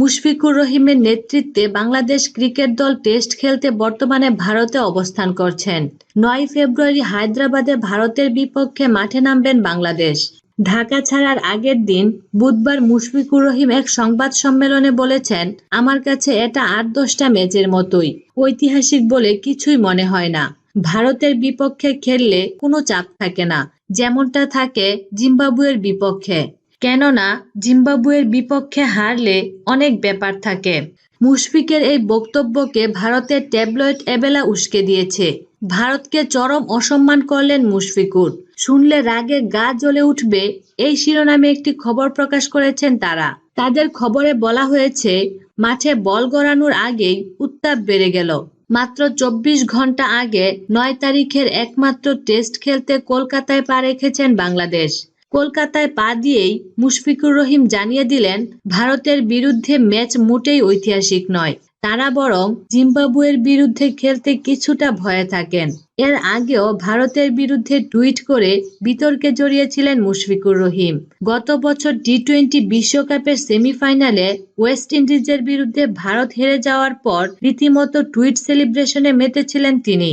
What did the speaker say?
মুশফিকুর রহিমের নেতৃত্বে বাংলাদেশ ক্রিকেট দল টেস্ট খেলতে বর্তমানে ভারতে অবস্থান করছেন। নয় ফেব্রুয়ারি হায়দ্রাবাদে ভারতের বিপক্ষে মাঠে নামবেন বাংলাদেশ। ঢাকা ছাড়ার আগের দিন বুধবার মুশফিকুর রহিম এক সংবাদ সম্মেলনে বলেছেন, আমার কাছে এটা আট দশটা ম্যাচের মতোই। ঐতিহাসিক বলে কিছুই মনে হয় না। ভারতের বিপক্ষে খেললে কোনো চাপ থাকে না। যেমনটা থাকে জিম্বাবুয়ের বিপক্ষে। কেননা জিম্বাবুয়ের বিপক্ষে হারলে অনেক ব্যাপার থাকে। মুশফিকের এই বক্তব্যকে ভারতের ট্যাবলয়েড এবেলা উস্কে দিয়েছে। ভারতকে চরম অসম্মান করলেন মুশফিকুর। শুনলে রাগে গা জ্বলে উঠবে এই শিরোনামে একটি খবর প্রকাশ করেছেন তারা। তাদের খবরে বলা হয়েছে, মাঠে বল গড়ানোর আগেই উত্তাপ বেড়ে গেল। মাত্র চব্বিশ ঘণ্টা আগে নয় তারিখের একমাত্র টেস্ট খেলতে কলকাতায় পা রেখেছেন বাংলাদেশ। কলকাতায় পা দিয়েই মুশফিকুর রহিম জানিয়ে দিলেন, ভারতের বিরুদ্ধে ম্যাচ মোটেই ঐতিহাসিক নয়। তারা বরং জিম্বাবুয়ের বিরুদ্ধে খেলতে কিছুটা ভয়ে থাকেন। এর আগেও ভারতের বিরুদ্ধে টুইট করে বিতর্কে জড়িয়েছিলেন মুশফিকুর রহিম। গত বছর টি টোয়েন্টি বিশ্বকাপের সেমিফাইনালে ওয়েস্ট ইন্ডিজের বিরুদ্ধে ভারত হেরে যাওয়ার পর রীতিমতো টুইট সেলিব্রেশনে মেতেছিলেন তিনি।